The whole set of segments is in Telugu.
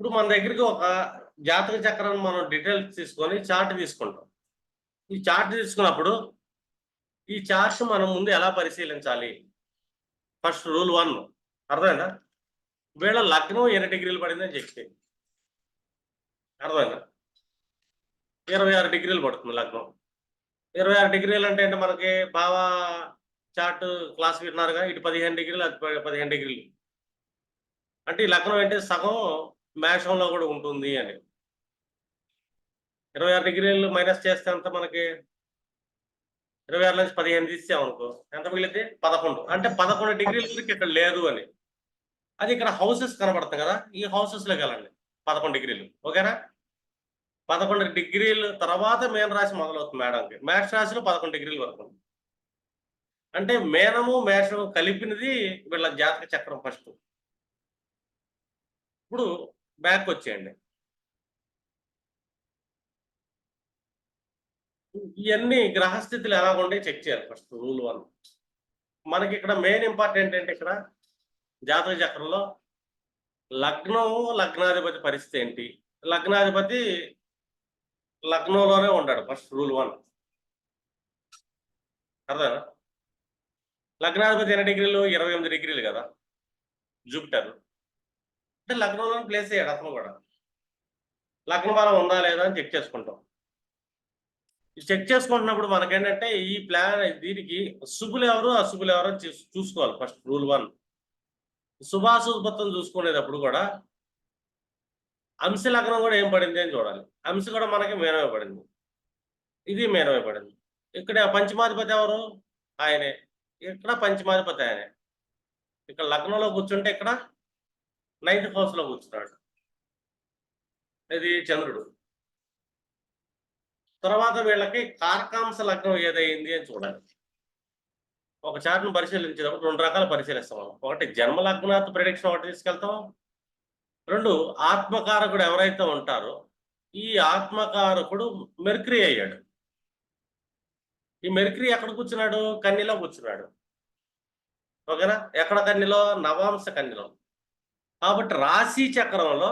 ఇప్పుడు మన దగ్గరికి ఒక జాతక చక్రాన్ని మనం డీటెయిల్స్ తీసుకొని చార్ట్ తీసుకుంటాం. ఈ చార్ట్ తీసుకున్నప్పుడు ఈ చార్ట్స్ మనం ముందు ఎలా పరిశీలించాలి? ఫస్ట్ రూల్ వన్ అర్థమైనా వీళ్ళ లగ్నం ఎన్ని డిగ్రీలు పడిందని చెప్తే. అర్థమైనా ఇరవై ఆరు డిగ్రీలు పడుతుంది లగ్నం. ఇరవై ఆరు డిగ్రీలు అంటే ఏంటి మనకి? బాగా చార్ట్ క్లాస్ విన్నారుగా? ఇటు పదిహేను డిగ్రీలు అది పదిహేను డిగ్రీలు. అంటే ఈ లగ్నం అంటే సగం మేషంలో కూడా ఉంటుంది అని. ఇరవై ఆరు డిగ్రీలు మైనస్ చేస్తే ఎంత మనకి? ఇరవై ఆరు నుంచి పదిహేను తీసామనుకో ఎంత మిగిలితే? పదకొండు. అంటే పదకొండు డిగ్రీల వరకు ఇక్కడ లేదు అని. అది ఇక్కడ హౌసెస్ కనబడుతుంది కదా ఈ హౌసెస్లో వెళ్ళండి. పదకొండు డిగ్రీలు. ఓకేనా? పదకొండు డిగ్రీలు తర్వాత మేన రాశి మొదలవుతుంది మేడంకి. మేష రాశిలో పదకొండు డిగ్రీల వరకు. అంటే మేనము మేషము కలిపినది వీళ్ళ జాతక చక్రం ఫస్ట్. ఇప్పుడు బ్యాక్ వచ్చేయండి ఇవన్నీ గ్రహస్థితులు ఎలా ఉండే చెక్ చేయాలి ఫస్ట్ రూల్ వన్. మనకి ఇక్కడ మెయిన్ ఇంపార్టెంట్ ఏంటి ఇక్కడ? జాతక చక్రంలో లగ్నం లగ్నాధిపతి పరిస్థితి ఏంటి? లగ్నాధిపతి లగ్నంలోనే ఉంటాడు ఫస్ట్ రూల్ వన్. అర్థం లగ్నాధిపతి ఎన్ని డిగ్రీలు? ఇరవై ఎనిమిది డిగ్రీలు కదా. జూపిటర్. లగ్నంలో ప్లేస్ అయ్యాడు అతను కూడా. లగ్న బలం ఉందా లేదా అని చెక్ చేసుకుంటాం. చెక్ చేసుకుంటున్నప్పుడు మనకేంటంటే ఈ ప్లాన్ దీనికి శుభులు ఎవరు అశుభులు ఎవరు అని చూసుకోవాలి ఫస్ట్ రూల్ వన్ శుభాశుభత్వం చూసుకునేటప్పుడు కూడా అంశ లగ్నం కూడా ఏం పడింది అని చూడాలి. అంశ కూడా మనకి మేనమే పడింది. ఇది మేనమే పడింది. ఇక్కడ పంచమాధిపతి ఎవరు? ఆయనే. ఇక్కడ పంచమాధిపతి ఆయనే. ఇక్కడ లగ్నంలో కూర్చుంటే ఇక్కడ నైన్త్ హౌస్లో కూర్చున్నాడు. ఇది చంద్రుడు. తర్వాత వీళ్ళకి కార్కాంశ లగ్నం ఏదైంది అని చూడాలి. ఒక చార్ట్ను పరిశీలించేటప్పుడు రెండు రకాలు పరిశీలిస్తాం. మనం ఒకటి జన్మ లగ్నాత్ ప్రిడిక్షన్ ఒకటి తీసుకెళ్తాం. రెండు ఆత్మకారకుడు ఎవరైతే ఉంటారో ఈ ఆత్మకారకుడు మెర్క్రీ అయ్యాడు. ఈ మెర్క్రీ ఎక్కడ కూర్చున్నాడు? కన్నీలో కూర్చున్నాడు. ఓకేనా? ఎక్కడ కన్నీలో నవాంశ కన్నిలో కాబట్టి రాశి చక్రంలో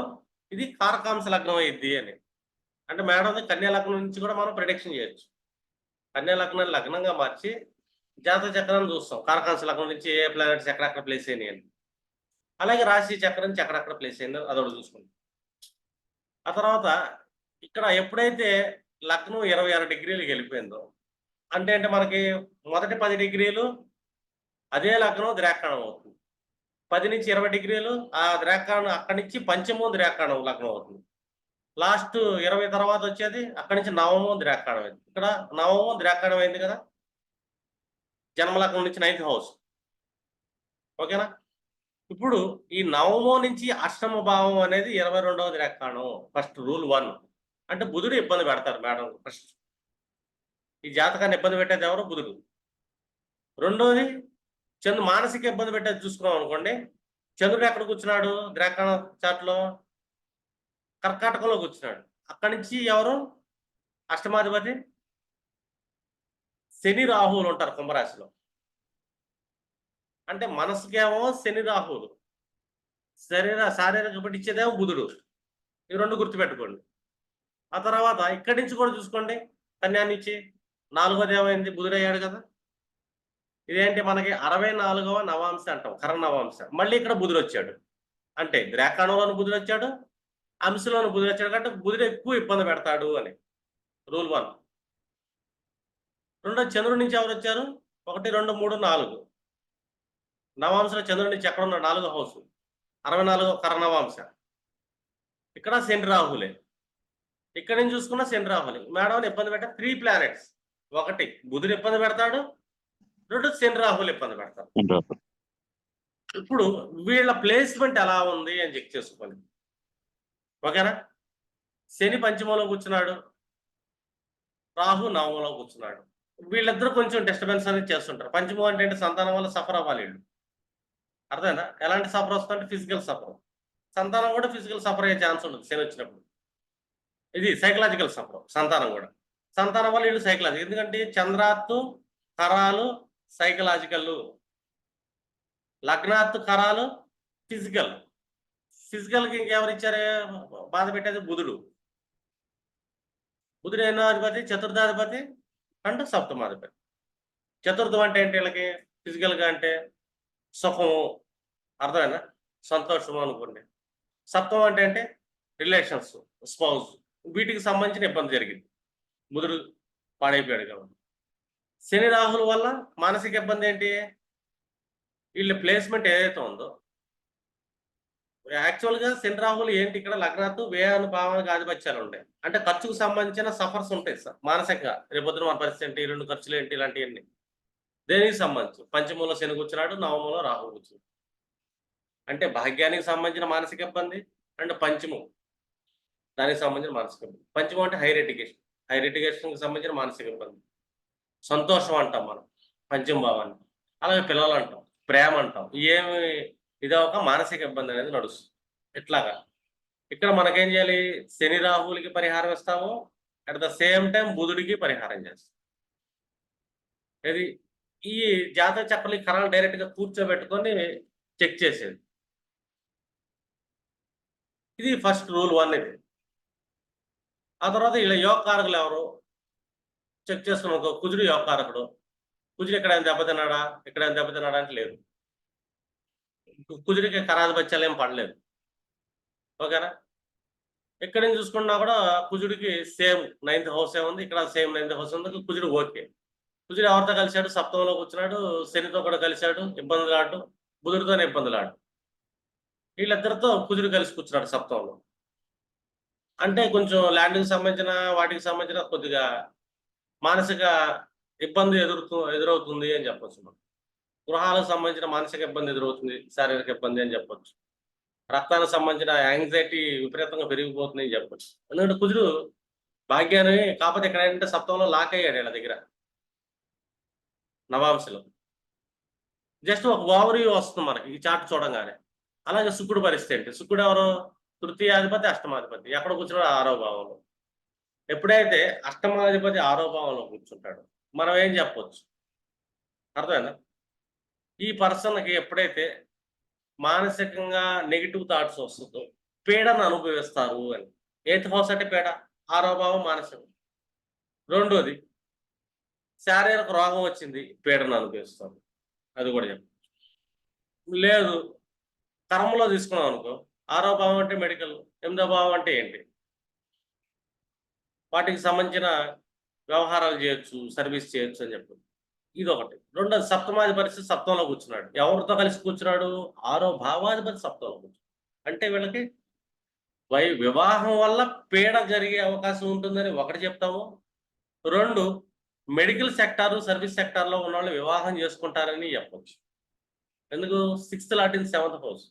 ఇది కారకాంశ లగ్నం అయింది అని. అంటే మేడం కన్యా లగ్నం నుంచి కూడా మనం ప్రిడిక్షన్ చేయొచ్చు. కన్యా లగ్నాన్ని లగ్నంగా మార్చి జాత చక్రాన్ని చూస్తాం. కారకాంశ లగ్నం నుంచి ఏ ప్లానెట్స్ ఎక్కడెక్కడ ప్లేస్ అయినాయి అని. అలాగే రాశి చక్రం నుంచి ఎక్కడెక్కడ ప్లేస్ అయిందో అదొకటి చూసుకుంటాం ఆ తర్వాత ఇక్కడ ఎప్పుడైతే లగ్నం ఇరవై ఆరు డిగ్రీలకు వెళ్ళిపోయిందో అంటే అంటే మనకి మొదటి పది డిగ్రీలు అదే లగ్నం ద్రాక్షణం అవుతుంది. పది నుంచి ఇరవై డిగ్రీలు ఆ ద్రాక్షాణం అక్కడి నుంచి పంచమం ద్రాకాణం లగ్నం అవుతుంది. లాస్ట్ ఇరవై తర్వాత వచ్చేది అక్కడి నుంచి నవమం ద్రాకాణం అయింది. ఇక్కడ నవమం ద్రాక్షాణం అయింది కదా? జన్మలగ్నం నుంచి నైన్త్ హౌస్. ఓకేనా? ఇప్పుడు ఈ నవమం నుంచి అష్టమ భావం అనేది ఇరవై రెండవ ద్రాకాణం ఫస్ట్ రూల్ వన్. అంటే బుధుడు ఇబ్బంది పెడతారు మేడం ఫస్ట్. ఈ జాతకాన్ని ఇబ్బంది పెట్టేది ఎవరు? బుధుడు. రెండోది చంద్రు మానసిక ఇబ్బంది పెట్టేది చూసుకున్నాం అనుకోండి చంద్రుడు ఎక్కడ కూర్చున్నాడు? ద్రాక్షాణ చాట్లో కర్కాటకంలో కూర్చున్నాడు. అక్కడి నుంచి ఎవరు? అష్టమాధిపతి? శని రాహువులు ఉంటారు కుంభరాశిలో. అంటే మనసుకేమో శని రాహువులు. శరీర శారీరక పట్టించేదేమో బుధుడు. ఈ రెండు గుర్తుపెట్టుకోండి. ఆ తర్వాత ఇక్కడి నుంచి కూడా చూసుకోండి. కన్యా నుంచి నాలుగోది ఏమైంది? బుధుడయ్యాడు కదా. ఇదేంటి మనకి అరవై నాలుగవ నవాంశ అంటాం కర నవాంశ మళ్ళీ ఇక్కడ బుధుడు వచ్చాడు. అంటే ద్రాకాణంలోని బుధుడు వచ్చాడు అంశలోని బుధుడు వచ్చాడు. కాబట్టి బుధుడు ఎక్కువ ఇబ్బంది పెడతాడు అని. Rule one. రెండో చంద్రుడి నుంచి ఎవరు వచ్చారు? ఒకటి రెండు మూడు నాలుగు. నవాంశలో చంద్రుడి నుంచి ఎక్కడ ఉన్నాడు నాలుగో హౌస్. అరవై నాలుగో కరణవాంశ ఇక్కడ శని రాహులే. ఇక్కడ నుంచి చూసుకున్న శని రాహులే. మేడం ఇబ్బంది పెట్టే త్రీ ప్లానెట్స్ ఒకటి బుధుడు ఇబ్బంది పెడతాడు రెండు శని రాహులు ఇబ్బంది పెడతారు. ఇప్పుడు వీళ్ళ ప్లేస్మెంట్ ఎలా ఉంది అని చెక్ చేసుకోవాలి ఓకేనా? శని పంచమంలో కూర్చున్నాడు. రాహు నవమంలో కూర్చున్నాడు. వీళ్ళిద్దరూ కొంచెం డిస్టర్బెన్స్ అనేది చేస్తుంటారు. పంచమం అంటే ఏంటి? సంతానం వల్ల సఫర్ అవ్వాలి వీళ్ళు. అర్థమైందా? ఎలాంటి సఫర్ వస్తుందంటే ఫిజికల్ సఫర్ సంతానం కూడా ఫిజికల్ సఫర్ అయ్యే ఛాన్స్ ఉంటుంది శని వచ్చినప్పుడు. ఇది సైకలాజికల్ సఫర్ సంతానం కూడా. సంతానం వల్ల వీళ్ళు సైకలాజికల్ ఎందుకంటే చంద్రాత్తు కరాలు సైకలాజికల్ లగ్నాత్కరాలు ఫిజికల్ ఫిజికల్కి ఇంకెవరు ఇచ్చారు? బాధ పెట్టేది బుధుడు. బుధుడు ఎన్నో అధిపతి? చతుర్థాధిపతి? అండ్ సప్తమాధిపతి. చతుర్థం అంటే ఏంటి వీళ్ళకి? ఫిజికల్గా అంటే సుఖము. అర్థమైనా సంతోషము అనుకోండి. సప్తం అంటే అంటే రిలేషన్స్ స్పౌజ్ వీటికి సంబంధించిన ఇబ్బంది జరిగింది. ముదురు పాడైపోయాడు కాబట్టి. శని రాహుల వల్ల మానసిక ఇబ్బంది ఏంటి? వీళ్ళ ప్లేస్మెంట్ ఏదైతే ఉందో యాక్చువల్గా శని రాహులు ఏంటి ఇక్కడ లగ్నాత్తు వ్యయాను భావానికి ఆధిపత్యాలు ఉంటాయి. అంటే ఖర్చుకు సంబంధించిన సఫర్స్ ఉంటాయి సార్ మానసికంగా. రేపొద్దున మన పరిస్థితి ఏంటి? రెండు ఖర్చులు ఏంటి? ఇలాంటివన్నీ. దేనికి సంబంధించి? పంచమంలో శని కూర్చున్నాడు నవమంలో రాహు కూర్చున్నాడు. అంటే భాగ్యానికి సంబంధించిన మానసిక ఇబ్బంది అండ్ పంచమం. దానికి సంబంధించిన మానసిక ఇబ్బంది. పంచమం అంటే హైర్ ఎడ్యుకేషన్ హైర్ ఎడ్యుకేషన్కి సంబంధించిన మానసిక ఇబ్బంది. సంతోషం అంటాం మనం పంచమ భావాన్ని. అలాగే పిల్లలు అంటాం ప్రేమ అంటాం. ఏమి ఇది ఒక మానసిక ఇబ్బంది అనేది నడుస్తుంది. ఇట్లాగా. ఇక్కడ మనకేం చేయాలి? శని రాహువులకి పరిహారం ఇస్తాము అట్ ద సేమ్ టైం బుధుడికి పరిహారం చేస్తాం. ఇది ఈ జాతక చక్రాలు ఈ కరాలు డైరెక్ట్గా కూర్చోబెట్టుకొని చెక్ చేసేది. ఇది ఫస్ట్ రూల్ వన్ ఇది. ఆ తర్వాత ఇలా యోగ కారకులు ఎవరు? చెక్ చేసుకున్నాం ఒక కుజుడు యోగకారకుడు. కుజుడు ఇక్కడ దెబ్బతిన్నాడా? ఇక్కడ దెబ్బతిన్నాడా అంటే లేదు. కుజుడికి కరాధిపత్యాలు ఏం పడలేదు. ఓకేనా? ఎక్కడి నుంచి చూసుకున్నా కూడా కుజుడికి సేమ్ నైన్త్ హౌస్ ఏ ఉంది. ఇక్కడ సేమ్ నైన్త్ హౌస్ ఉంది. కుజుడు ఓకే. కుజుడు ఎవరితో కలిశాడు? సప్తంలో కూర్చున్నాడు. శనితో కూడా కలిశాడు. ఇబ్బందులు ఆడు. బుధుడితోనే ఇబ్బందులు ఆడు. వీళ్ళిద్దరితో కుజుడు కలిసి కూర్చున్నాడు సప్తంలో అంటే కొంచెం ల్యాండ్కి సంబంధించిన వాటికి సంబంధించిన కొద్దిగా మానసిక ఇబ్బంది ఎదురుతూ ఎదురవుతుంది అని చెప్పొచ్చు మనం. గృహాలకు సంబంధించిన మానసిక ఇబ్బంది ఎదురవుతుంది శారీరక ఇబ్బంది అని చెప్పొచ్చు. రక్తానికి సంబంధించిన యాంగ్జైటీ విపరీతంగా పెరిగిపోతుంది అని చెప్పొచ్చు. ఎందుకంటే కుజుడు భాగ్యాన్ని కాకపోతే ఎక్కడ ఏంటంటే సప్తంలో లాక్ అయ్యాడు వీళ్ళ దగ్గర. నవాంశలో. జస్ట్ ఒక ఓవరీ వస్తుంది మనకి ఈ చార్ట్ చూడంగానే. అలాగే శుక్రుడు పరిస్థితి ఏంటి? శుక్రుడు ఎవరు? తృతీయాధిపతి అష్టమాధిపతి. ఎక్కడ కూర్చున్నాడు? ఆరో భావంలో. ఎప్పుడైతే అష్టమాధిపతి ఆరో భావంలో కూర్చుంటాడు మనం ఏం చెప్పొచ్చు? అర్థమైందా? ఈ పర్సన్కి ఎప్పుడైతే మానసికంగా నెగిటివ్ థాట్స్ వస్తుందో పీడను అనుభవిస్తారు అని. ఎయిత్ హౌస్ అంటే పీడ? ఆరో భావం మానసికం. రెండోది శారీరక రోగం వచ్చింది పీడను అనుభవిస్తారు. అది కూడా చెప్పు లేదు కర్మలో తీసుకున్నాం అనుకో ఆరో భావం అంటే మెడికల్ ఎనిమిదో భావం అంటే ఏంటి? వాటికి సంబంధించిన వ్యవహారాలు చేయొచ్చు సర్వీస్ చేయొచ్చు అని చెప్పి. ఇది ఒకటి రెండోది సప్తమాధిపతి పరిస్థితి సప్తంలో కూర్చున్నాడు. ఎవరితో కలిసి కూర్చున్నాడు? ఆరో భావాధిపతి సప్తంలో కూర్చున్నాడు. అంటే వీళ్ళకి వై వివాహం వల్ల పీడ జరిగే అవకాశం ఉంటుందని ఒకటి చెప్తాము. రెండు మెడికల్ సెక్టార్ సర్వీస్ సెక్టార్లో ఉన్న వాళ్ళు వివాహం చేసుకుంటారని చెప్పచ్చు. ఎందుకు? సిక్స్త్ లాటిన్ సెవెంత్ హౌస్.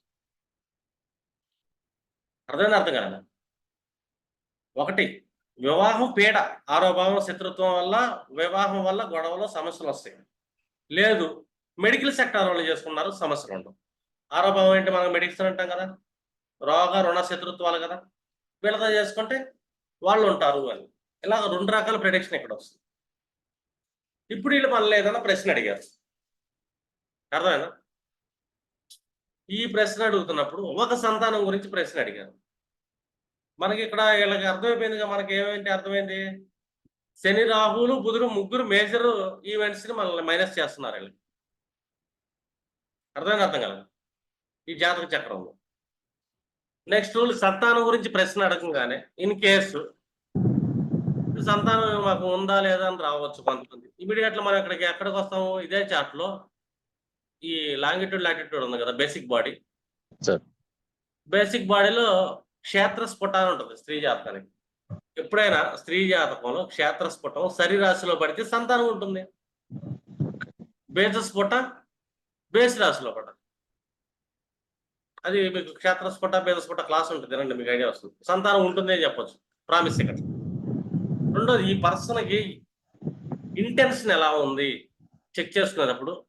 అర్థమైంది అర్థం కదా ఒకటి వివాహం పీడ ఆరోభావం శత్రుత్వం వల్ల వివాహం వల్ల గొడవలో సమస్యలు వస్తాయి. లేదు మెడికల్ సెక్టార్ వాళ్ళు చేసుకున్నారు సమస్యలు ఉండవు. ఆరోభావం ఏంటి మనం మెడిసిన్ అంటాం కదా? రోగ రుణ శత్రుత్వాలు కదా? వీళ్ళతో చేసుకుంటే వాళ్ళు ఉంటారు అని. ఇలా రెండు రకాల ప్రిడిక్షన్ ఇక్కడ వస్తుంది. ఇప్పుడు వీళ్ళు మనల్ని ఏదైనా ప్రశ్న అడిగారు. అర్థమైనా ఈ ప్రశ్న అడుగుతున్నప్పుడు ఒక సంతానం గురించి ప్రశ్న అడిగారు. మనకి ఇక్కడ వీళ్ళకి అర్థమైపోయిందిగా మనకి ఏమేంటి అర్థమైంది? శని రాహులు బుధుడు ముగ్గురు మేజర్ ఈవెంట్స్ని మనల్ని మైనస్ చేస్తున్నారు వీళ్ళకి. అర్థమైంది అర్థం కదా ఈ జాతక చక్రంలో. నెక్స్ట్ రూల్ సంతానం గురించి ప్రశ్న అడగంగానే ఇన్ కేసు సంతానం మాకు ఉందా లేదా అని రావచ్చు కొంతమంది. ఇమీడియట్ మనం ఇక్కడికి ఎక్కడికి వస్తాము? ఇదే చార్ట్లో ఈ లాంగిట్యూడ్ లాటిట్యూడ్ ఉంది కదా బేసిక్ బాడీ. బేసిక్ బాడీలో క్షేత్రస్ఫుట అని ఉంటుంది స్త్రీ జాతకానికి ఎప్పుడైనా స్త్రీ జాతకంలో క్షేత్రస్ఫుటం శరీరాశిలో పడితే సంతానం ఉంటుంది. బేజస్ఫుట బేసి రాశిలో పడాలి అది మీకు క్షేత్రస్ఫుట స్ఫుట క్లాస్ ఉంటుంది. రండి మీకు ఐడియా వస్తుంది. సంతానం ఉంటుంది అని చెప్పొచ్చు. ప్రామిస్ ఇక్కడ. రెండోది ఈ పర్సన్కి ఇంటెన్షన్ ఎలా ఉంది? చెక్ చేసుకునేటప్పుడు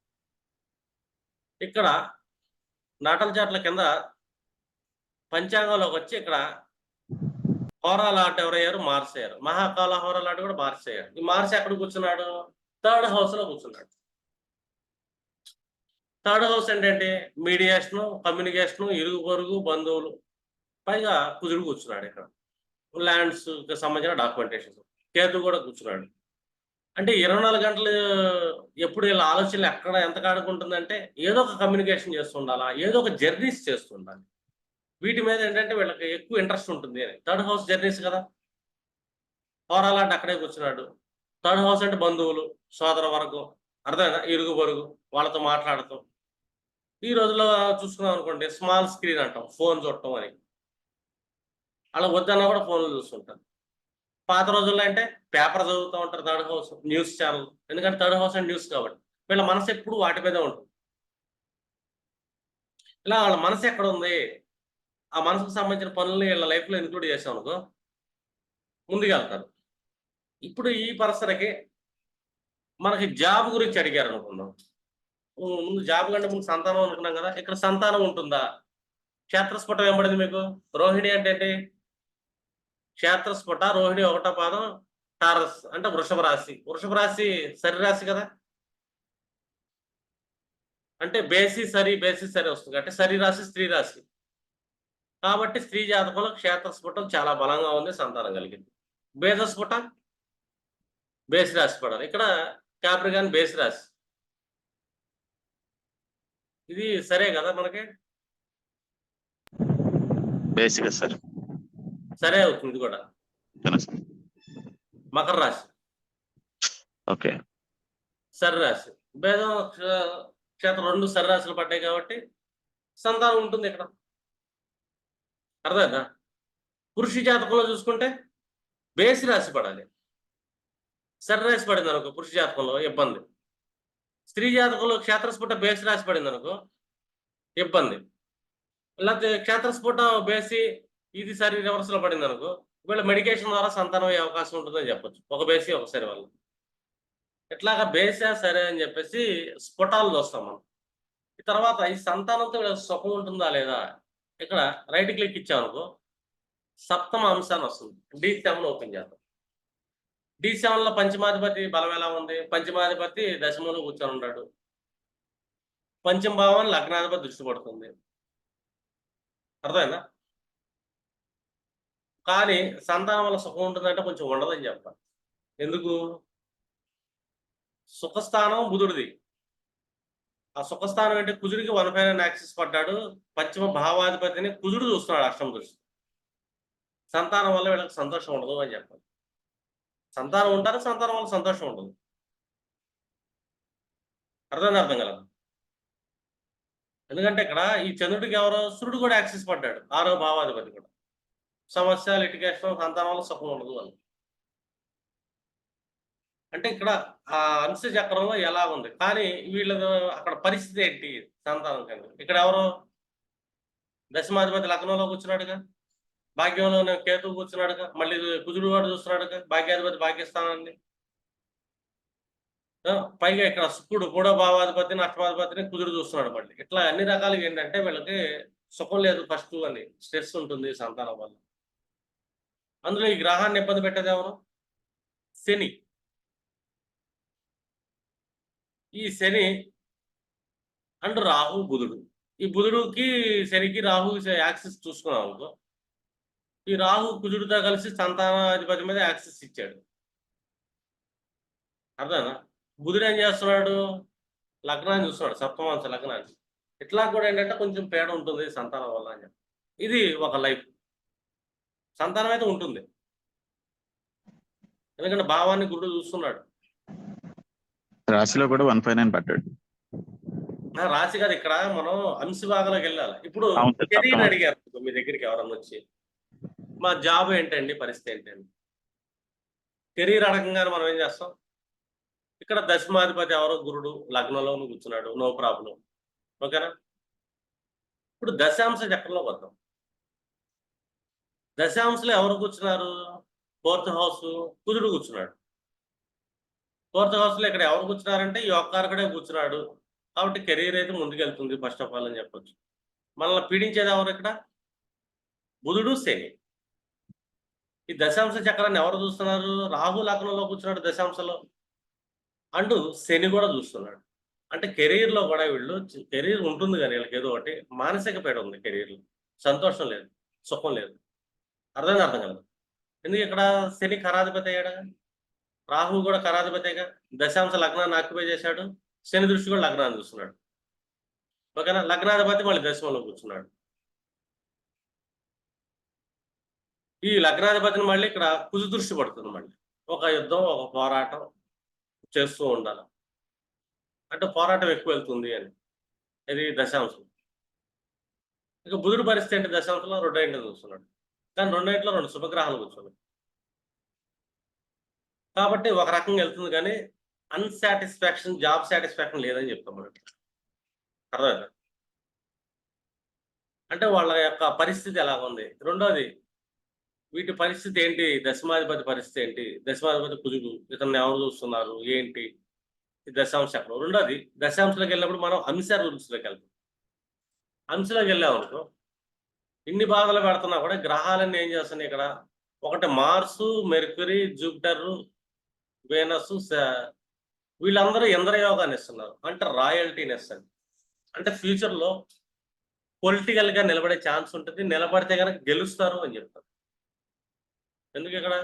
ఇక్కడ నాటల చాట్ల కింద పంచాంగంలోకి వచ్చి ఇక్కడ హోరాలాట్ ఎవరయ్యారు? మార్చేయారు మహాకాల హోరాలాట్ కూడా మార్చేయారు ఈ మార్చి ఎక్కడ కూర్చున్నాడు? థర్డ్ హౌస్లో కూర్చున్నాడు. థర్డ్ హౌస్ ఏంటంటే మీడియేషన్ కమ్యూనికేషన్ ఇరుగు పొరుగు బంధువులు. పైగా కుజుడు కూర్చున్నాడు ఇక్కడ. ల్యాండ్స్ సంబంధించిన డాక్యుమెంటేషన్ కేతు కూడా కూర్చున్నాడు. అంటే ఇరవై నాలుగు గంటలు ఎప్పుడు వీళ్ళ ఆలోచనలు ఎక్కడ ఎంత కాడుకుంటుందంటే ఏదో ఒక కమ్యూనికేషన్ చేస్తుండాలా? ఏదో ఒక జర్నీస్ చేస్తుండాలి. వీటి మీద ఏంటంటే వీళ్ళకి ఎక్కువ ఇంట్రెస్ట్ ఉంటుంది. అని థర్డ్ హౌస్ జర్నీస్ కదా. ఓవరాల్ అంటే అక్కడే కూర్చున్నాడు. థర్డ్ హౌస్ అంటే బంధువులు సోదర వరకు అర్థమైనా ఇరుగు పొరుగు వాళ్ళతో మాట్లాడతాం. ఈ రోజుల్లో చూసుకున్నాం అనుకోండి స్మాల్ స్క్రీన్ అంటాం ఫోన్ చూడటం అని. అలా వద్దన్నా కూడా ఫోన్లు చూస్తుంటారు. పాత రోజుల్లో అంటే పేపర్ చదువుతూ ఉంటారు థర్డ్ హౌస్ న్యూస్ ఛానల్ ఎందుకంటే థర్డ్ హౌస్ అండ్ న్యూస్ కాబట్టి. వీళ్ళ మనసు ఎప్పుడు వాటి మీదే ఉంటుంది. ఇలా వాళ్ళ మనసు ఎక్కడ ఉంది? ఆ మనసుకు సంబంధించిన పనుల్ని వీళ్ళ లైఫ్లో ఇంక్లూడ్ చేసాం అనుకో ముందుకెళ్తారు ఇప్పుడు ఈ పరిసరకి మనకి జాబ్ గురించి అడిగారు అనుకుందాం. ముందు జాబ్ కంటే ముందు సంతానం అనుకున్నాం కదా ఇక్కడ సంతానం ఉంటుందా? క్షేత్రస్ఫుటం ఏమడింది మీకు? రోహిణి అంటే ఏంటి? క్షేత్రస్ఫుట రోహిణి ఒకటో పాదం టారస్ అంటే వృషభ రాశి. వృషభ రాశి సరిరాశి కదా? అంటే బేసి సరి బేసి సరి వస్తుంది. అంటే సరి రాశి స్త్రీ రాశి. కాబట్టి స్త్రీ జాతకంలో క్షేత్రస్ఫుటం చాలా బలంగా ఉంది సంతానం కలిగింది. బేదస్ఫుటం బేసి రాశి పడాలి. ఇక్కడ కాప్రిగాన్ బేసి రాశి. ఇది సరే కదా మనకి? Basic sir. సరే అవుతుంది ఇది కూడా. మకర రాశి. ఓకే. సరి రాశి. భేదం క్ష- క్షేత్రం రెండు సరి రాశులు పడ్డాయి కాబట్టి సంతానం ఉంటుంది ఇక్కడ. అర్థమైందా? పురుష జాతకంలో చూసుకుంటే బేసి రాశి పడాలి. సరి రాశి పడింది అనుకో పురుష జాతకంలో ఇబ్బంది. స్త్రీ జాతకంలో క్షేత్రస్ఫుట బేసి రాశి పడింది అనుకో ఇబ్బంది. లేకపోతే క్షేత్రస్ఫుట బేసి ఇది సరి రివర్స్లో పడింది అనుకో వీళ్ళ మెడికేషన్ ద్వారా సంతానం అయ్యే అవకాశం ఉంటుందని చెప్పొచ్చు. ఒక బేసి ఒకసారి వల్ల. ఇట్లాగా బేసా సరే అని చెప్పేసి స్ఫుటాలు చూస్తాం మనం. తర్వాత ఈ సంతానంతో వీళ్ళకి సుఖం ఉంటుందా లేదా? ఇక్కడ రైట్ క్లిక్ ఇచ్చామనుకో సప్తమ అంశాన్ని వస్తుంది. డి సెవెన్ ఓపెన్ చేద్దాం. డి సెవెన్లో పంచమాధిపతి బలం ఎలా ఉంది? పంచమాధిపతి దశమంలో కూర్చొని ఉన్నాడు. పంచమ భావం లగ్నాధిపతి దృష్టి పడుతుంది. అర్థమైనా కానీ సంతానం వల్ల సుఖం ఉంటుందంటే కొంచెం ఉండదని చెప్పాలి. ఎందుకు? సుఖస్థానం బుధుడిది. ఆ సుఖస్థానం అంటే కుజుడికి వన్ ఫైవ్ యాక్సెస్ పడ్డాడు. పశ్చిమ భావాధిపతిని కుజుడు చూస్తున్నాడు అష్టం దృష్టి. సంతానం వల్ల వీళ్ళకి సంతోషం ఉండదు అని చెప్పాలి. సంతానం ఉంటారు సంతానం వల్ల సంతోషం ఉండదు. అర్థం అర్థం కలదు? ఎందుకంటే ఇక్కడ ఈ చంద్రుడికి ఎవరో సూర్యుడు కూడా యాక్సెస్ పడ్డాడు. ఆరో భావాధిపతి కూడా. సమస్య లిటికేషన్ సంతానం వల్ల సుఖం ఉండదు అని. అంటే ఇక్కడ ఆ అంశ చక్రంలో ఎలా ఉంది? కానీ వీళ్ళ అక్కడ పరిస్థితి ఏంటి? సంతానం కంటే ఇక్కడ ఎవరు? దశమాధిపతి లగ్నంలో కూర్చున్నాడుగా. భాగ్యంలో కేతు కూర్చున్నాడుగా. మళ్ళీ కుజుడు వాడు చూస్తున్నాడుగా. భాగ్యాధిపతి భాగ్యస్థానాన్ని. పైగా ఇక్కడ శుక్రుడు కూడా భావాధిపతిని అష్టమాధిపతిని కుదురు చూస్తున్నాడు మళ్ళీ. ఇట్లా అన్ని రకాలుగా ఏంటంటే వీళ్ళకి సుఖం లేదు ఫస్ట్ అని. స్ట్రెస్ ఉంటుంది సంతానం వల్ల. అందులో ఈ గ్రహాన్ని ఇబ్బంది పెట్టేది ఎవరు? శని. ఈ శని అండ్ రాహు బుధుడు. ఈ బుధుడుకి శనికి రాహు యాక్సెస్ చూసుకున్నాం అనుకో. ఈ రాహు కుజుడితో కలిసి సంతానాధిపతి మీద యాక్సెస్ ఇచ్చాడు. అర్థనా బుధుడు ఏం చేస్తున్నాడు? లగ్నాన్ని చూస్తున్నాడు సప్తమాంశ లగ్నాన్ని. ఇట్లా కూడా ఏంటంటే కొంచెం పేడ ఉంటుంది సంతానం వల్ల అని చెప్పి. ఇది ఒక లైఫ్. సంతానం అయితే ఉంటుంది. ఎందుకంటే భావాన్ని గురుడు చూస్తున్నాడు. రాశిలో కూడా వన్ ఫైవ్ నైన్ పడ్డాడు. రాశి కాదు ఇక్కడ మనం అంశ భాగంలోకి వెళ్ళాలి. ఇప్పుడు కెరీర్. అడిగారు మీ దగ్గరికి ఎవరన్నా వచ్చి. మా జాబ్ ఏంటండి పరిస్థితి ఏంటండి? కెరీర్ అడగంగానే మనం ఏం చేస్తాం? ఇక్కడ దశమాధిపతి ఎవరో గురుడు లగ్నంలో కూర్చున్నాడు నో ప్రాబ్లం. ఓకేనా? ఇప్పుడు దశాంశ చక్రంలో వద్దాం. దశాంశలో ఎవరు కూర్చున్నారు? ఫోర్త్ హౌస్ కుజుడు కూర్చున్నాడు. ఫోర్త్ హౌస్లో ఇక్కడ ఎవరు కూర్చున్నారంటే ఈ ఒక్కరికడే కూర్చున్నాడు. కాబట్టి కెరీర్ అయితే ముందుకెళ్తుంది ఫస్ట్ ఆఫ్ ఆల్ అని చెప్పొచ్చు. మనల్ని పీడించేది ఎవరు ఇక్కడ? బుధుడు శని. ఈ దశాంశ చక్రాన్ని ఎవరు చూస్తున్నారు? రాహు లగ్నంలో కూర్చున్నాడు దశాంశలో. అంటూ శని కూడా చూస్తున్నాడు. అంటే కెరీర్లో కూడా వీళ్ళు కెరీర్ ఉంటుంది కానీ వీళ్ళకి ఏదో ఒకటి మానసిక పేడ ఉంది కెరీర్లో. సంతోషం లేదు సుఖం లేదు. అర్థం అర్థం కలదు. ఎందుకు ఇక్కడ శని కరాధిపతి అయ్యాడు? రాహువు కూడా కరాధిపతిగా దశాంశ లగ్నాన్ని ఆక్యుపై చేశాడు. శని దృష్టి కూడా లగ్నాన్ని చూస్తున్నాడు. ఓకేనా? లగ్నాధిపతి మళ్ళీ దశమంలో కూర్చున్నాడు. ఈ లగ్నాధిపతిని మళ్ళీ ఇక్కడ కుజు దృష్టి పడుతుంది మళ్ళీ. ఒక యుద్ధం ఒక పోరాటం చేస్తూ ఉండాలి. అంటే పోరాటం ఎక్కువ వెళ్తుంది అని. ఇది దశాంశం. ఇక బుధుడు పరిస్థితి ఏంటి? దశాంశంలో రెండో ఇంటిని చూస్తున్నాడు. కానీ రెండో ఇంట్లో రెండు శుభగ్రహాలు కూర్చున్నాయి. కాబట్టి ఒక రకంగా వెళ్తుంది కానీ అన్సాటిస్ఫాక్షన్ జాబ్ సాటిస్ఫాక్షన్ లేదని చెప్తాం మనం. అర్థమైందా? అంటే వాళ్ళ యొక్క పరిస్థితి ఎలా ఉంది? రెండోది వీటి పరిస్థితి ఏంటి? దశమాధిపతి పరిస్థితి ఏంటి? దశమాధిపతి కుజుడు ఇతన్ని ఎవరు చూస్తున్నారు? ఏంటి? ఈ దశాంశ చక్రం రెండోది దశాంశలోకి వెళ్ళినప్పుడు మనం అంశ రూల్స్లోకి వెళ్తాం. అంశలోకి వెళ్ళామనుకో ఇన్ని బాధలు పెడుతున్నా కూడా గ్రహాలన్నీ ఏం చేస్తున్నాయి ఇక్కడ? ఒకటి Mars Mercury Jupiter Venus uh, వీళ్ళందరూ ఇంద్రయోగాన్ని ఇస్తున్నారు అంటే రాయల్టీని ఇస్తారు అంటే ఫ్యూచర్లో నిలబడే ఛాన్స్ ఉంటుంది. నిలబడితే కనుక గెలుస్తారు అని చెప్తారు. ఎందుకు ఇక్కడ?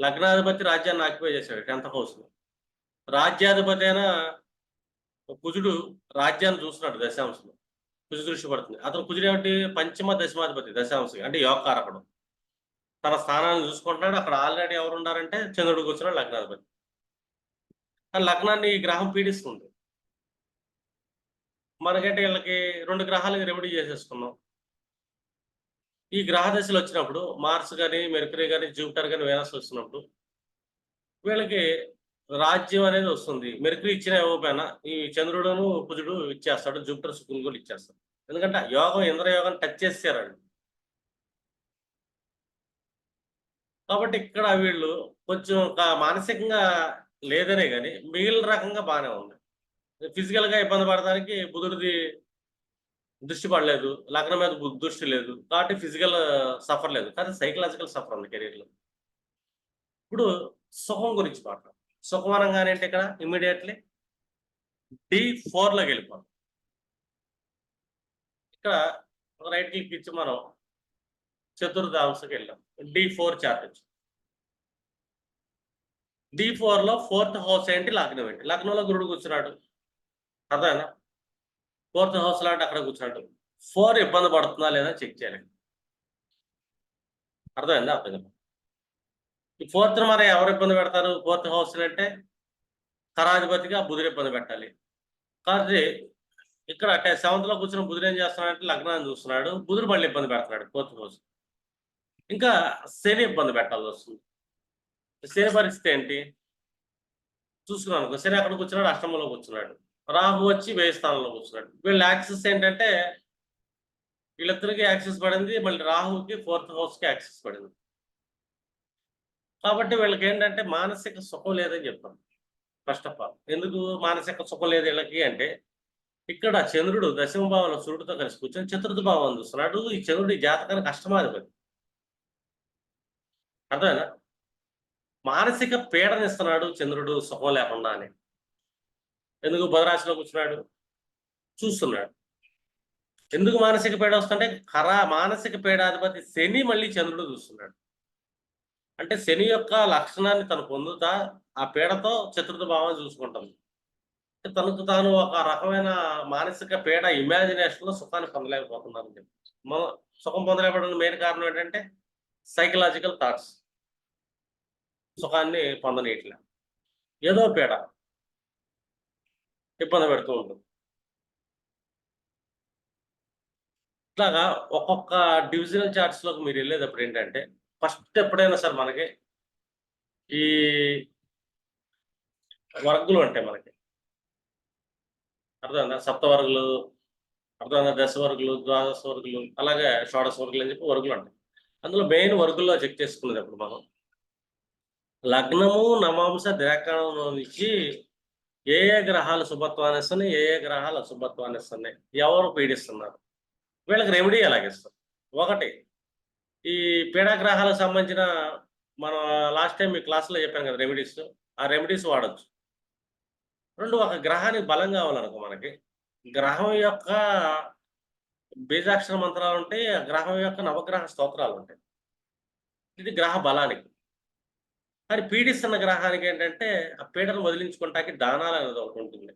లగ్నాధిపతి రాజ్యాన్ని ఆక్యుపై చేశాడు టెన్త్ హౌస్లో. రాజ్యాధిపతి అయిన కుజుడు రాజ్యాన్ని చూస్తున్నాడు దశాంశంలో. కుజు దృష్టి పడుతుంది. అతను కుజుడు ఏమిటి? పంచమ దశమాధిపతి దశాంశం అంటే యోగకారకుడు. తన స్థానాన్ని చూసుకుంటున్నాడు. అక్కడ ఆల్రెడీ ఎవరు ఉన్నారంటే చంద్రుడు కూర్చున్నాడు లగ్నాధిపతి. ఆ లగ్నాన్ని ఈ గ్రహం పీడిస్తుంది. మనకంటే వీళ్ళకి రెండు గ్రహాలకి రెమెడీ చేసేసుకున్నాం. ఈ గ్రహ దశలు వచ్చినప్పుడు మార్స్ కానీ మెర్కరీ కానీ జూపిటర్ కానీ వేనస్ వచ్చినప్పుడు వీళ్ళకి రాజ్యం అనేది వస్తుంది. మెర్కరీ ఇచ్చిన ఇవ్వకపోయినా ఈ చంద్రుడును కుజుడు ఇచ్చేస్తాడు జూపిటర్ శుక్రుడు కూడా ఇచ్చేస్తాడు. ఎందుకంటే యోగం ఇంద్రయోగం టచ్ చేసారండి కాబట్టి ఇక్కడ వీళ్ళు కొంచెం ఒక మానసికంగా లేదనే కానీ మిగిలిన రకంగా బాగానే ఉంది. ఫిజికల్గా ఇబ్బంది పడడానికి బుధుడిది దృష్టి పడలేదు లగ్నం మీద దృష్టి లేదు కాబట్టి ఫిజికల్ సఫర్ లేదు. కానీ సైకలాజికల్ సఫర్ ఉంది కెరీర్లో ఇప్పుడు సుఖం గురించి మాట్లాడు. సుఖం అనగానే ఏంటి ఇక్కడ? ఇమీడియట్లీ డి ఫోర్లోకి వెళ్ళిపోతాం. ఇక్కడ రైట్ క్లిక్ ఇచ్చి మనం చతుర్థాంశకి వెళ్ళాం డి ఫోర్ చార్ట్ డి ఫోర్లో ఫోర్త్ హౌస్ ఏంటి? లగ్నం ఏంటి? లగ్నంలో గురుడు కూర్చున్నాడు. అర్థమైనా ఫోర్త్ హౌస్ లాంటి అక్కడ కూర్చున్నాడు. ఫోర్ ఇబ్బంది పడుతుందా లేదా చెక్ చేయాలి. అర్థమైందా? అర్థం కదా ఈ ఫోర్త్ మరి ఎవరు ఇబ్బంది పెడతారు? ఫోర్త్ హౌస్ అంటే కరాధిపతిగా బుధుడు ఇబ్బంది పెట్టాలి. కాబట్టి ఇక్కడ సెవెంత్లో కూర్చున్న బుధుడు ఏం చేస్తున్నాడంటే లగ్నాన్ని చూస్తున్నాడు. బుధుడు మళ్ళీ ఇబ్బంది పెడుతున్నాడు ఫోర్త్ హౌస్ ఇంకా శని ఇబ్బంది పెట్టాల్సి వస్తుంది. శని పరిస్థితి ఏంటి? చూసుకున్నాను శని అక్కడ కూర్చున్నాడు అష్టమంలో కూర్చున్నాడు. రాహు వచ్చి వేయి స్థానంలో కూర్చున్నాడు. వీళ్ళ యాక్సెస్ ఏంటంటే వీళ్ళిద్దరికి యాక్సెస్ పడింది మళ్ళీ రాహుకి ఫోర్త్ హౌస్కి యాక్సెస్ పడింది. కాబట్టి వీళ్ళకి ఏంటంటే మానసిక సుఖం లేదని చెప్పాను ఫస్ట్ ఆఫ్ ఆల్. ఎందుకు మానసిక సుఖం లేదు వీళ్ళకి అంటే ఇక్కడ చంద్రుడు దశమ భావంలో సూర్యుడితో కలిసి కూర్చొని చతుర్థ భావం చూస్తున్నాడు. ఈ చంద్రుడు ఈ జాతకానికి అష్టమాధిపతి. అర్థమైనా మానసిక పీడనిస్తున్నాడు చంద్రుడు సుఖం లేకుండా అని. ఎందుకు భద్రాశిలో కూర్చున్నాడు? చూస్తున్నాడు. ఎందుకు మానసిక పీడ వస్తుంటే ఖరా మానసిక పీడాధిపతి శని మళ్ళీ చంద్రుడు చూస్తున్నాడు. అంటే శని యొక్క లక్షణాన్ని తను పొందుతా ఆ పీడతో చతుర్థ భావం చూసుకుంటుంది. తనకు తాను ఒక రకమైన మానసిక పీడ ఇమాజినేషన్లో సుఖాన్ని పొందలేకపోతున్నాను చెప్పి. మనం సుఖం పొందలేకపోవడానికి మెయిన్ కారణం ఏంటంటే సైకలాజికల్ థాట్స్ సుఖాన్ని పొందనీయట్లే. ఏదో పీడ ఇబ్బంది పెడుతూ ఉంటుంది ఇట్లాగా ఒక్కొక్క డివిజనల్ చార్ట్స్లోకి మీరు వెళ్ళేటప్పుడు ఏంటంటే ఫస్ట్ ఎప్పుడైనా సరే మనకి ఈ వర్గులు ఉంటాయి మనకి. అర్థమైందా? సప్తవర్గులు అర్థమైందా? దశ వర్గులు ద్వాదశ వర్గులు అలాగే షోడశ వర్గులు అని చెప్పి వర్గులు ఉంటాయి. అందులో మెయిన్ వర్గుల్లో చెక్ చేసుకునేది అప్పుడు మనం? లగ్నము నవాంశ ద్రాకణం నుంచి ఏ ఏ గ్రహాలు శుభత్వాన్ని ఇస్తున్నాయి ఏ ఏ గ్రహాలు అశుభత్వాన్ని ఇస్తున్నాయి ఎవరు పీడిస్తున్నారు? వీళ్ళకి రెమెడీ ఎలాగిస్తారు ఒకటి ఈ పీడాగ్రహాలకు సంబంధించిన మన లాస్ట్ టైం మీ క్లాస్లో చెప్పాను కదా రెమెడీస్ ఆ రెమెడీస్ వాడచ్చు. రెండు ఒక గ్రహానికి బలం కావాలనుకో మనకి గ్రహం యొక్క బీజాక్షర మంత్రాలు ఉంటాయి ఆ గ్రహం యొక్క నవగ్రహ స్తోత్రాలు ఉంటాయి. ఇది గ్రహ బలానికి. కానీ పీడిస్తున్న గ్రహానికి ఏంటంటే ఆ పీడను వదిలించుకుంటానికి దానాలు అనేది ఒకటి ఉంటుంది.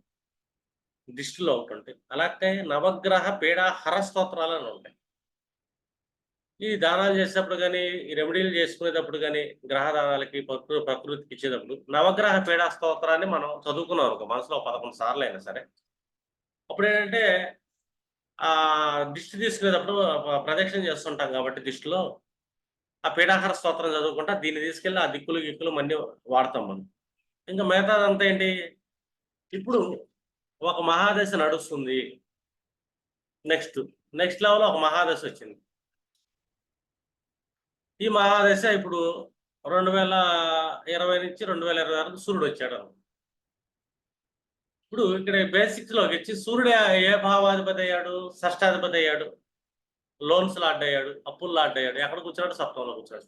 దిష్టిలో ఒకటి ఉంటాయి అలాగే నవగ్రహ పీడ హర స్తోత్రాలు అని ఉంటాయి. ఈ దానాలు చేసేటప్పుడు కానీ ఈ రెమెడీలు చేసుకునేటప్పుడు కానీ గ్రహ దానాలకి ప్రకృ ప్రకృతికి ఇచ్చేటప్పుడు నవగ్రహ పీడా స్తోత్రాన్ని మనం చదువుకున్నాం అనుకో మనసులో పదకొండు సార్లు అయినా సరే. అప్పుడు ఏంటంటే ఆ దిష్టి తీసుకునేటప్పుడు ప్రదక్షిణ చేస్తుంటాం కాబట్టి దిష్టిలో. ఆ పీడాహార స్తోత్రం చదువుకుంటా దీన్ని తీసుకెళ్ళి ఆ దిక్కులు గిక్కులు మళ్ళీ వాడతాం మనం. ఇంకా మిగతాదంతా ఏంటి? ఇప్పుడు ఒక మహాదశ నడుస్తుంది. నెక్స్ట్ నెక్స్ట్ లెవెల్ ఒక మహాదశ వచ్చింది. ఈ మహాదశ ఇప్పుడు రెండు వేల ఇరవై నుంచి రెండు వేల ఇరవై వరకు సూర్యుడు వచ్చాడు ఇప్పుడు ఇక్కడ బేసిక్స్లోకి వచ్చి సూర్యుడు ఏ భావాధిపతి అయ్యాడు? షష్టాధిపతి అయ్యాడు. లోన్స్ లాడ్ అయ్యాడు. అప్పులు లాడ్ అయ్యాడు. ఎక్కడ కూర్చున్నాడు? సప్తంలో కూర్చున్నాడు.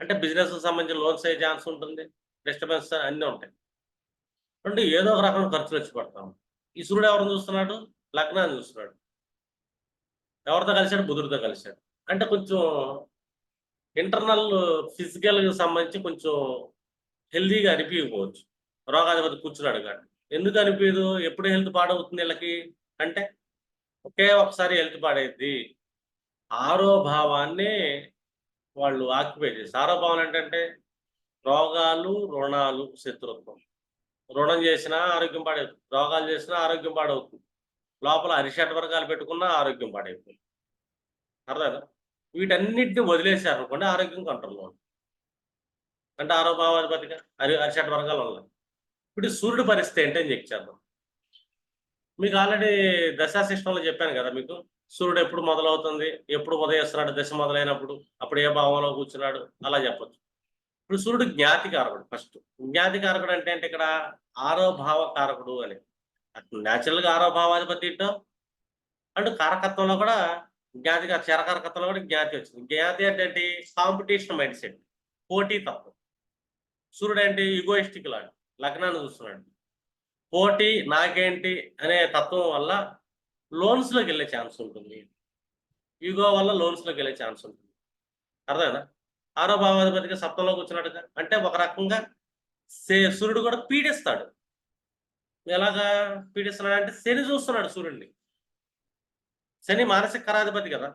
అంటే బిజినెస్ సంబంధించిన లోన్స్ అయ్యే ఛాన్స్ ఉంటుంది? డిస్టర్బెన్స్ అన్నీ ఉంటాయి. అంటే ఏదో ఒక రకం ఖర్చులు వచ్చి పడతాం. ఈ సూర్యుడు ఎవరిని చూస్తున్నాడు? లగ్నాన్ని చూస్తున్నాడు. ఎవరితో కలిశాడు? బుధుడితో కలిశాడు. అంటే కొంచెం ఇంటర్నల్ ఫిజికల్ సంబంధించి కొంచెం హెల్దీగా అనిపించకపోవచ్చు. రోగాధిపతి కూర్చున్నాడు కానీ. ఎందుకు అనిపించదు ఎప్పుడు హెల్త్ పాడవుతుంది వీళ్ళకి? అంటే ఒకే ఒకసారి హెల్త్ పాడైద్ది. ఆరో భావాన్ని వాళ్ళు ఆక్యుపై చేసి ఆరో భావం ఏంటంటే రోగాలు రుణాలు శత్రుత్వం. రుణం చేసినా ఆరోగ్యం పాడవుతుంది రోగాలు చేసినా ఆరోగ్యం పాడవుతుంది. లోపల అరిషట్ వర్గాలు పెట్టుకున్నా ఆరోగ్యం పాడైపోతుంది అర్థం వీటన్నిటిని వదిలేశారు అనుకోండి ఆరోగ్యం కంట్రోల్లో ఉంటుంది. అంటే ఆరో భావాధిపతిగా అరి అరిషట్ వర్గాలు ఉన్నాయి. ఇప్పుడు సూర్యుడు పరిస్థితి ఏంటని చెక్ చేద్దాం. మీకు ఆల్రెడీ దశా సిస్టంలో చెప్పాను కదా మీకు. సూర్యుడు ఎప్పుడు మొదలవుతుంది ఎప్పుడు ఉదయిస్తున్నాడు దశ మొదలైనప్పుడు అప్పుడు ఏ భావంలో కూర్చున్నాడు అలా చెప్పొచ్చు. ఇప్పుడు సూర్యుడు జ్ఞాతి కారకుడు ఫస్ట్. జ్ఞాతి కారకుడు అంటే అంటే ఇక్కడ? ఆరో భావ కారకుడు అని న్యాచురల్గా ఆరో భావాధిపతి ఏంటో అంటే కారకత్వంలో కూడా జ్ఞాతిగా చరకారకత్వంలో కూడా జ్ఞాతి వచ్చింది. జ్ఞాతి అంటే ఏంటి? కాంపిటీషన్ మైండ్ సెట్ పోటీ తత్వం. సూర్యుడు అంటే ఈగోయిస్టిక్ లాగా లగ్నాన్ని చూస్తున్నాడు. పోటీ నాకేంటి అనే తత్వం వల్ల లోన్స్లోకి వెళ్ళే ఛాన్స్ ఉంటుంది. ఈగో వల్ల లోన్స్లోకి వెళ్ళే ఛాన్స్ ఉంటుంది. అర్థమైనా ఆరో భావాధిపతిగా సప్తంలో కూర్చున్నాడుగా అంటే ఒక రకంగా సే సూర్యుడు కూడా పీడిస్తాడు. ఎలాగా పీడిస్తున్నాడు అంటే శని చూస్తున్నాడు సూర్యుడిని. శని మానసిక కరాధిపతి కదా.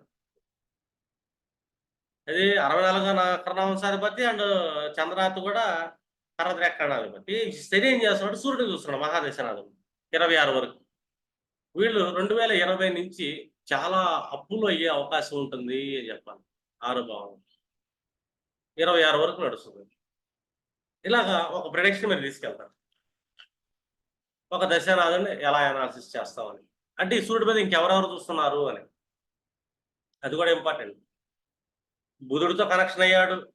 అది అరవై నాలుగో కరణాంశాధిపతి అండ్ చంద్రనాథ్ కూడా కరద్రేక్షణాధిపతి శని ఏం చేస్తున్నాడు? సూర్యుడు చూస్తున్నాడు మహాదశనాథం ఇరవై ఆరు వరకు. వీళ్ళు రెండు వేల ఇరవై నుంచి చాలా అప్పులు అయ్యే అవకాశం ఉంటుంది అని చెప్పాలి. ఆరో భావం ఇరవై ఆరు వరకు నడుస్తుంది. ఇలాగా ఒక ప్రొడక్షన్ మీరు తీసుకెళ్తారు. ఒక దశానాథుని ఎలా అనాలిసిస్ చేస్తామని అంటే ఈ సూర్యుడి మీద ఇంకెవరెవరు చూస్తున్నారు అని. అది కూడా ఇంపార్టెంట్ బుధుడితో కనెక్షన్ అయ్యాడు.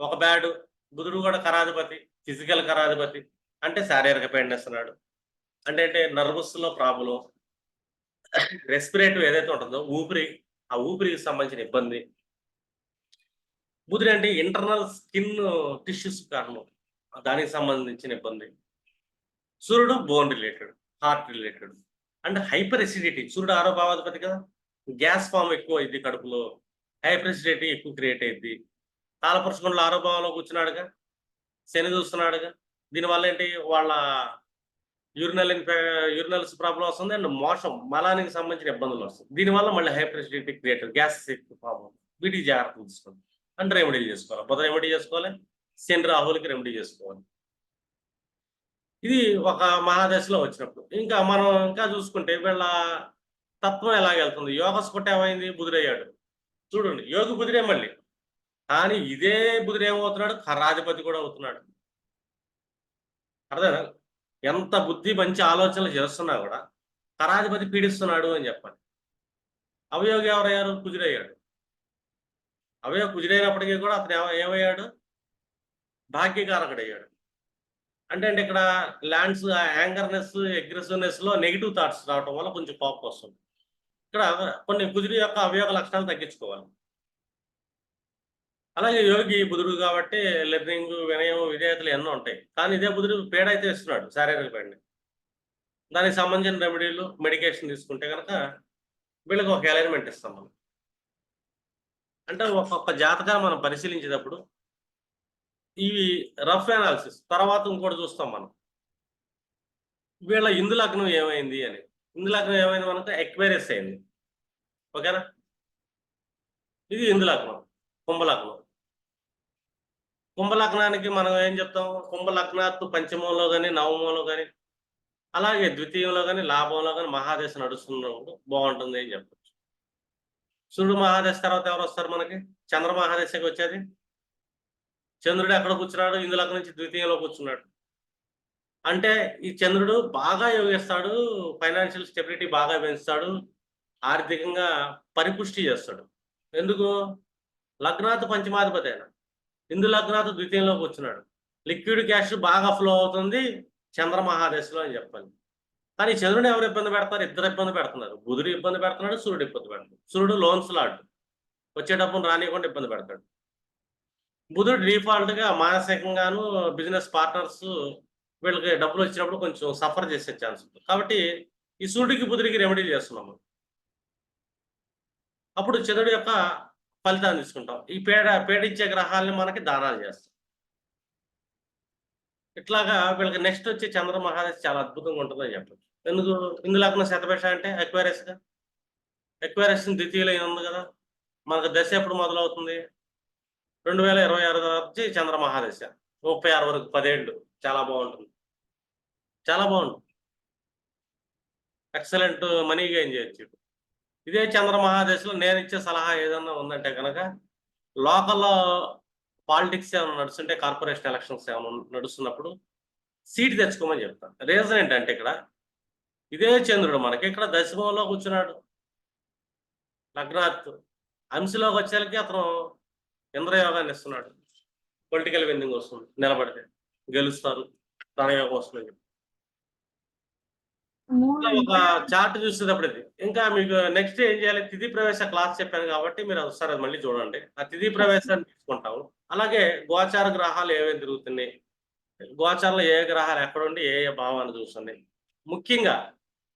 ఒక బ్యాడ్ బుధుడు కూడా కరాధిపతి ఫిజికల్ కరాధిపతి. అంటే శారీరక పెయిన్ ఇస్తున్నాడు అంటే అంటే నర్వస్లో ప్రాబ్లం. రెస్పిరేటివ్ ఏదైతే ఉంటుందో ఊపిరి ఆ ఊపిరికి సంబంధించిన ఇబ్బంది. బుధుడు అంటే ఇంటర్నల్ స్కిన్ టిష్యూస్ కారణం. దానికి సంబంధించిన ఇబ్బంది. సూర్యుడు bone related heart related and hyper acidity సూర్యుడు ఆరోభావాధిపతి కదా. గ్యాస్ ఫామ్ ఎక్కువ అయింది కడుపులో. హైపర్ ఎసిడిటీ ఎక్కువ క్రియేట్ అయింది కాలపరుచుకుంటూ ఆరోభావంలో కూర్చున్నాడుగా శని చూస్తున్నాడుగా. దీనివల్ల ఏంటి వాళ్ళ యూరినల్ యూరినల్స్ ప్రాబ్లం వస్తుంది అండ్ మోషన్ మలానికి సంబంధించిన ఇబ్బందులు వస్తుంది దీనివల్ల మళ్ళీ హైప్రెసిడిటీ క్రియేటర్ గ్యాస్ ప్రాబ్లం వీటికి జాగ్రత్త తీసుకోండి. అంటే రెమెడీ చేసుకోవాలి. బుధ రెమెడీ చేసుకోవాలి. శని రాహులకి రెమెడీ చేసుకోవాలి. ఇది ఒక మహాదశలో వచ్చినప్పుడు. ఇంకా మనం ఇంకా చూసుకుంటే వీళ్ళ తత్వం ఎలాగెళ్తుంది? యోగ స్ఫుట ఏమైంది? బుధుడయ్యాడు. చూడండి యోగి బుధుడే మళ్ళీ. కానీ ఇదే బుధుడు ఏమవుతున్నాడు? ఖరాధిపతి కూడా అవుతున్నాడు. అర్థం ఎంత బుద్ధి మంచి ఆలోచనలు చేస్తున్నా కూడా ఖరాధిపతి పీడిస్తున్నాడు అని చెప్పాలి. అవయోగి ఎవరయ్యారు? కుజుడయ్యాడు. అవయవ కుజుడైనప్పటికీ కూడా అతను ఏమయ్యాడు? భాగ్యకారకుడయ్యాడు. అంటే అంటే ఇక్కడ ల్యాండ్స్ యాంగర్నెస్ అగ్రెసివ్నెస్లో నెగిటివ్ థాట్స్ రావటం వల్ల కొంచెం కోపం వస్తుంది. ఇక్కడ కొన్ని కుజుడి యొక్క అవయోగ లక్షణాలు తగ్గించుకోవాలి. అలాగే యోగి బుధుడు కాబట్టి లెర్నింగ్ వినయం విధేయతలు ఎన్నో ఉంటాయి. కానీ ఇదే బుధుడు పేడ అయితే ఇస్తున్నాడు శారీరక పేడని. దానికి సంబంధించిన రెమెడీలు మెడికేషన్ తీసుకుంటే కనుక వీళ్ళకి ఒక అలైన్మెంట్ ఇస్తాం మనం. అంటే ఒక్కొక్క జాతకాన్ని మనం పరిశీలించేటప్పుడు ఇవి రఫ్ అనాలిసిస్ తర్వాత ఇంకోటి చూస్తాం మనం. వీళ్ళ ఇందు లగ్నం ఏమైంది అని. ఇందు లగ్నం ఏమైంది మనకు? ఎక్వైరస్ అయింది. ఓకేనా? ఇది ఇందు లగ్నం కుంభలగ్నం కుంభలగ్నానికి మనం ఏం చెప్తాం? కుంభలగ్నాత్తు పంచమంలో కానీ నవమంలో కానీ అలాగే ద్వితీయంలో కానీ లాభంలో కానీ మహాదశ నడుస్తున్నప్పుడు బాగుంటుంది అని చెప్పచ్చు. సూర్యుడు మహాదశ తర్వాత ఎవరు వస్తారు మనకి? చంద్ర మహాదశకి వచ్చేది? చంద్రుడు ఎక్కడ కూర్చున్నాడు ఇందులో నుంచి ద్వితీయంలో కూర్చున్నాడు. అంటే ఈ చంద్రుడు బాగా యోగిస్తాడు ఫైనాన్షియల్ స్టెబిలిటీ బాగా పెంచుతాడు ఆర్థికంగా పరిపుష్టి చేస్తాడు. ఎందుకు? లగ్నాత్ పంచమాధిపతి అయినా ఇందు లగ్నాథ్ ద్వితీయంలోకి వచ్చినాడు. లిక్విడ్ క్యాష్ బాగా ఫ్లో అవుతుంది. చంద్రమహాదశలో అని చెప్పాలి. కానీ చంద్రుడు ఎవరు ఇబ్బంది పెడతారు? ఇద్దరు ఇబ్బంది పెడుతున్నారు. బుధుడు ఇబ్బంది పెడుతున్నాడు సూర్యుడు ఇబ్బంది పెడుతున్నాడు. సూర్యుడు లోన్స్ లాడ్ వచ్చేటప్పుడు రానియకుండా ఇబ్బంది పెడతాడు. బుధుడు డిఫాల్ట్గా మానసికంగాను బిజినెస్ పార్ట్నర్స్ వీళ్ళకి డబ్బులు వచ్చినప్పుడు కొంచెం సఫర్ చేసే ఛాన్స్ ఉంది కాబట్టి ఈ సూర్యుడికి బుధుడికి రెమెడీ చేస్తున్నాము అప్పుడు చంద్రుడి యొక్క ఫలితాన్ని తీసుకుంటాం. ఈ పేడ పేడించే గ్రహాలని మనకి దానాలు చేస్తాం. ఇట్లాగా వీళ్ళకి నెక్స్ట్ వచ్చే చంద్ర మహాదశ చాలా అద్భుతంగా ఉంటుందని చెప్పచ్చు. ఎందుకు? ఇందులో లగ్న శతపేష అంటే ఎక్వైరస్గా ఎక్వైరస్ ద్వితీయులు ఉంది కదా. మనకు దశ ఎప్పుడు మొదలవుతుంది? రెండు వేల ఇరవై ఆరు తర్వాత వచ్చి చంద్ర మహాదశ ముప్పై ఆరు వరకు పదేళ్ళు. చాలా బాగుంటుంది. చాలా బాగుంటుంది. ఎక్సలెంట్ మనీ గెయిన్ చేయొచ్చు. ఇదే చంద్ర మహాదశలో నేను ఇచ్చే సలహా ఏదన్నా ఉందంటే కనుక లోకల్ పాలిటిక్స్ ఏమైనా నడుస్తుంటే కార్పొరేషన్ ఎలక్షన్స్ ఏమైనా నడుస్తున్నప్పుడు సీట్ తెచ్చుకోమని చెప్తాను రీజన్ ఏంటంటే ఇక్కడ ఇదే చంద్రుడు మనకి ఇక్కడ దశమంలో కూర్చున్నాడు. లగ్నాత్ అంశలోకి వచ్చేసరికి అతను ఇంద్రయోగాన్ని ఇస్తున్నాడు. పొలిటికల్ విన్నింగ్ వస్తుంది. నిలబడితే గెలుస్తారు. ప్రాణయోగం వస్తుందని ఇట్లా ఒక చార్ట్ చూసేటప్పుడు ఇది. ఇంకా మీకు నెక్స్ట్ ఏం చేయాలి? తిథి ప్రవేశ క్లాస్ చెప్పాను కాబట్టి మీరు ఒకసారి అది మళ్ళీ చూడండి. ఆ తిథి ప్రవేశాన్ని తీసుకుంటాము. అలాగే గోచార గ్రహాలు ఏమేమి తిరుగుతున్నాయి? గోచారంలో ఏ గ్రహాలు ఎక్కడుండి? ఏ ఏ భావాన్ని చూస్తున్నాయి ముఖ్యంగా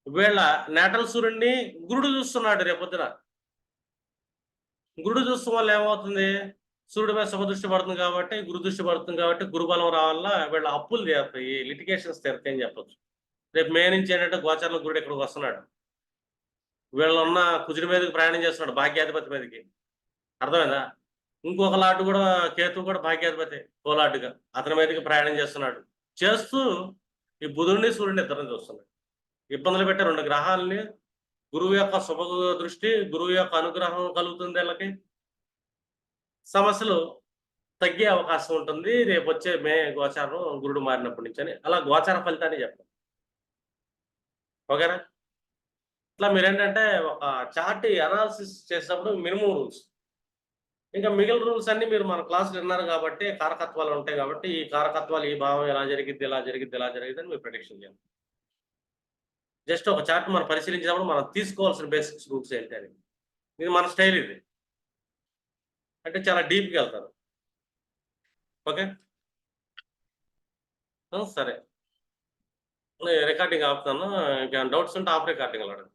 వీళ్ళ నేటల్ సూర్యుడిని గురుడు చూస్తున్నాడు రేపొద్దున. గురుడు చూస్తున్న వల్ల ఏమవుతుంది? సూర్యుడి మీద శుభదృష్టి పడుతుంది కాబట్టి గురు దృష్టి పడుతుంది కాబట్టి గురుబలం రావాల వీళ్ళ అప్పులు తీరుతాయి లిటిగేషన్స్ తీరుతాయి అని చెప్పొచ్చు. రేపు మే నుంచి ఏంటంటే గోచరణ గురుడు ఇక్కడికి వస్తున్నాడు. వీళ్ళు ఉన్న కుజుడి మీదకి ప్రయాణం చేస్తున్నాడు భాగ్యాధిపతి మీదకి. అర్థమైందా? ఇంకొక లాటు కూడా కేతు కూడా భాగ్యాధిపతి కోలాటుగా అతని మీదకి ప్రయాణం చేస్తున్నాడు. చేస్తూ ఈ బుధుడిని సూర్యుడిని ఇద్దరిని చూస్తున్నాడు. ఇబ్బందులు పెట్టే రెండు గ్రహాలని గురువు యొక్క శుభ దృష్టి గురువు యొక్క అనుగ్రహం కలుగుతుంది వీళ్ళకి. సమస్యలు తగ్గే అవకాశం ఉంటుంది. రేపు వచ్చే మే గోచారం గురుడు మారినప్పటి నుంచి అని. అలా గోచార ఫలితాన్ని చెప్పాలి ఓకేనా? ఇట్లా మీరేంటంటే ఒక చార్ట్ అనాలిసిస్ చేసినప్పుడు మినిమం రూల్స్ ఇంకా మిగిలిన రూల్స్ అన్ని మీరు మన క్లాసులు విన్నారు కాబట్టి కారకత్వాలు ఉంటాయి కాబట్టి ఈ కారకత్వాలు ఈ భావం ఎలా జరిగింది ఎలా జరిగిద్ది ఎలా జరిగింది అని మీరు ప్రొడిక్షన్ చేయాలి. జస్ట్ ఒక చార్ట్ మనం పరిశీలించినప్పుడు మనం తీసుకోవాల్సిన బేసిక్స్ రూల్స్ ఏంటి అని. ఇది మన స్టైల్ ఇది. అంటే చాలా డీప్గా వెళ్తారు. ఓకే? సరే. రికార్డింగ్ ఆపుతాను. ఇంకా డౌట్స్ ఉంటే ఆఫ్ రికార్డింగ్ అడగండి